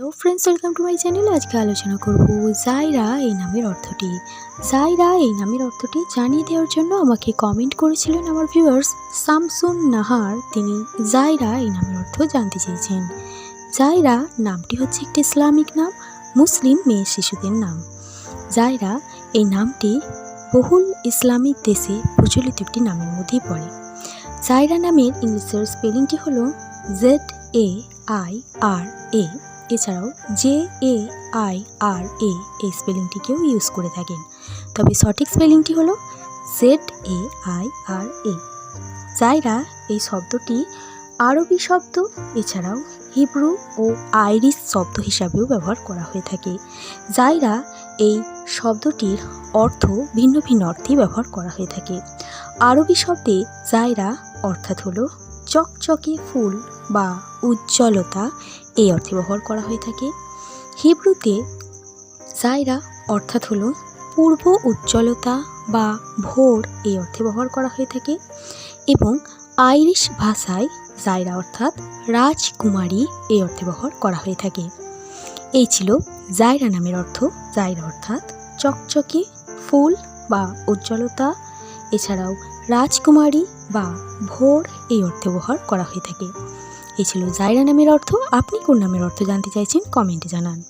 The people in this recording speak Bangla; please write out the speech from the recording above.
Hello friends welcome to my channel আজকে আলোচনা করব জাইরা এই নামের অর্থটি। জায়রা এই নামের অর্থটি জানিয়ে দেওয়ার জন্য আমাকে কমেন্ট করেছিলেন আমার ভিউয়ার্স সামসুন নাহার তিনি জায়রা এই নামের অর্থ জানতে চেয়েছেন। জায়রা নামটি হচ্ছে একটি ইসলামিক নাম, মুসলিম মেয়ে শিশুদের নাম। জায়রা এই নামটি বহুল ইসলামিক দেশে প্রচলিত একটি নামের মধ্যেই পড়ে। জায়রা নামের ইংলিশের স্পেলিংটি হলো জেড এ আই আর এ এছাড়াও জে এ আই আর এ এই স্পেলিংটিকেও ইউজ করে থাকেন। তবে সঠিক স্পেলিংটি হলো জেড এ আই আর এ। জাইরা এই শব্দটি আরবি শব্দ, এছাড়াও হিব্রু ও আইরিশ শব্দ হিসাবেও ব্যবহার করা হয়ে থাকে। জাইরা এই শব্দটির অর্থ ভিন্ন ভিন্ন অর্থে ব্যবহার করা হয়ে থাকে। আরবি শব্দে জায়রা অর্থাৎ হলো চকচকে ফুল বা উজ্জ্বলতা এই অর্থে ব্যবহার করা হয়ে থাকে। হিব্রুতে জায়রা অর্থাৎ হলো পূর্ব উজ্জ্বলতা বা ভোর এই অর্থে ব্যবহার করা হয়ে থাকে এবং আইরিশ ভাষায় জায়রা অর্থাৎ রাজকুমারী এই অর্থে ব্যবহার করা হয়ে থাকে। এই ছিল জায়রা নামের অর্থ। জাইরা অর্থাৎ চকচকে, ফুল বা উজ্জ্বলতা। এছাড়াও রাজকুমারী বা ভোর এই অর্থে ব্যবহার করা হয়ে থাকে। এই ছিল জায়রা নামের অর্থ। আপনি কোন নামের অর্থ জানতে চাইছেন কমেন্টে জানান।